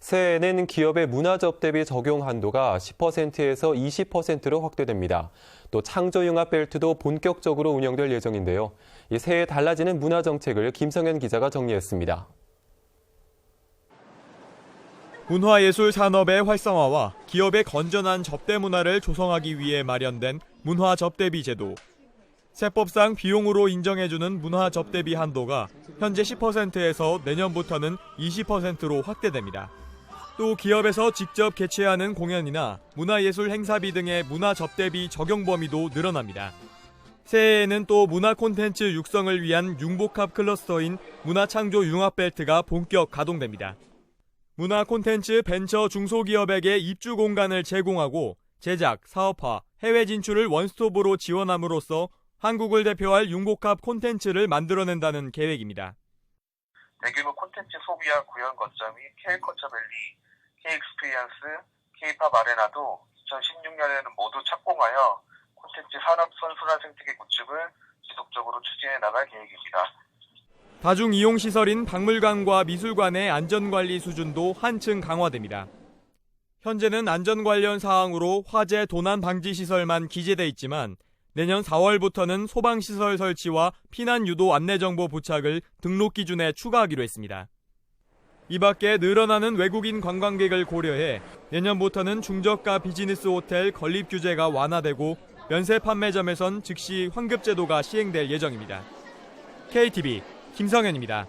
새해에는 기업의 문화접 대비 적용 한도가 10%에서 20%로 확대됩니다. 또 창조융합벨트도 본격적으로 운영될 예정인데요. 이 새해 달라지는 문화 정책을 김성현 기자가 정리했습니다. 문화예술 산업의 활성화와 기업의 건전한 접대 문화를 조성하기 위해 마련된 문화 접대비 제도. 세법상 비용으로 인정해주는 문화 접대비 한도가 현재 10%에서 내년부터는 20%로 확대됩니다. 또 기업에서 직접 개최하는 공연이나 문화예술 행사비 등의 문화 접대비 적용 범위도 늘어납니다. 새해에는 또 문화 콘텐츠 육성을 위한 융복합 클러스터인 문화창조 융합벨트가 본격 가동됩니다. 문화 콘텐츠 벤처 중소기업에게 입주 공간을 제공하고 제작, 사업화, 해외 진출을 원스톱으로 지원함으로써 한국을 대표할 융복합 콘텐츠를 만들어낸다는 계획입니다. 대규모 콘텐츠 소비와 구현 거점인 K컬처밸리, K익스피리언스, K팝 아레나도 2016년에는 모두 착공하여 콘텐츠 산업 선순환 생태계 구축을 지속적으로 추진해 나갈 계획입니다. 다중 이용 시설인 박물관과 미술관의 안전관리 수준도 한층 강화됩니다. 현재는 안전 관련 사항으로 화재 도난 방지 시설만 기재돼 있지만 내년 4월부터는 소방 시설 설치와 피난 유도 안내 정보 부착을 등록 기준에 추가하기로 했습니다. 이 밖에 늘어나는 외국인 관광객을 고려해 내년부터는 중저가 비즈니스 호텔 건립 규제가 완화되고 면세 판매점에선 즉시 환급 제도가 시행될 예정입니다. KTV 김성현입니다.